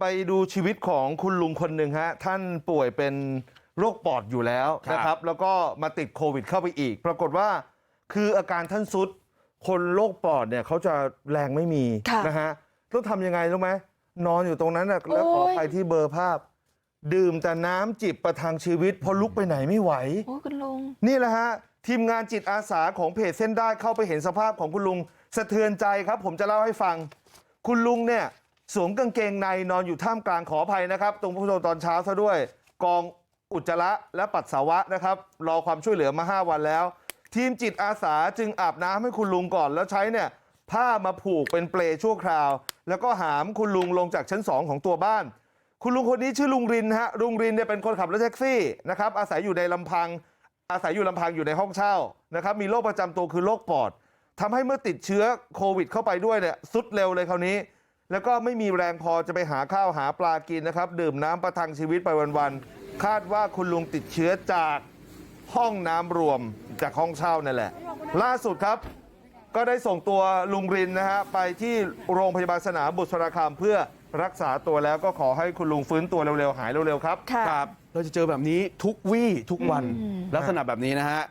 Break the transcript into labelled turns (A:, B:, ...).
A: ไปดูชีวิตของคุณลุงคนหนึ่งฮะท่านป่วยเป็นโรคปอดอยู่แล้ว
B: ครับ
A: นะครับแล้วก็มาติดโควิดเข้าไปอีกปรากฏว่าคืออาการท่านซุดคนโรคปอดเนี่ยเขาจะแรงไม่มี
C: ค่ะ
A: นะฮะต้องทำยังไงรู้ไหมนอนอยู่ตรงนั้นนะแล้วขอ
C: โอ้ย
A: ไปที่เบอร์ภาพ ดื่มแต่น้ำจิบประทังชีวิตเพอลุกไปไหนไม่ไหว
C: โอ้คุณลุง
A: นี่แหละฮะทีมงานจิตอาสาของเพจเส้นได้เข้าไปเห็นสภาพของคุณลุงสะเทือนใจครับ ผมจะเล่าให้ฟัง คุณลุงเนี่ยสวม กางเกงในนอนอยู่ท่ามกลางขออภัยนะครับตรงผู้ชมตอนเช้าซะด้วยกองอุจจาระและปัสสาวะนะครับรอความช่วยเหลือมา5วันแล้ว ทีมจิตอาสาจึงอาบน้ำให้คุณลุงก่อนแล้วใช้เนี่ยผ้ามาผูกเป็นเปลชั่วคราว แล้วก็หามคุณลุงลงจากชั้น 2 ของตัวบ้าน คุณลุงคนนี้ชื่อลุงรินฮะลุงรินเนี่ยเป็นคนขับรถแท็กซี่นะครับอาศัยอยู่ในลำพัง อาศัยอยู่ลำพังอยู่ในห้องเช่านะครับมีโรคประจำตัวคือโรคปอดทำให้เมื่อติดเชื้อโควิดเข้าไปด้วยเนี่ยสุดเร็วเลยคราวนี้ แล้วก็ไม่มีแรงพอจะไปหาข้าวหาปลากินนะครับดื่มน้ำประทังชีวิตไปวันๆคาดว่าคุณลุงติดเชื้อจากห้องน้ำรวมจากห้องเช่านั่นแหละ ล่าสุดครับก็ได้ส่งตัวลุงรินนะฮะไปที่โรงพยาบาลสนามบุษราคามเพื่อรักษาตัวแล้วก็ขอให้คุณลุงฟื้นตัวเร็วๆ หายเร็วๆครับ
C: ค่ะ
B: ครับ เราจะเจอแบบนี้ทุกวี่ทุกวัน
C: อืม
B: ลักษณะแบบนี้นะฮะ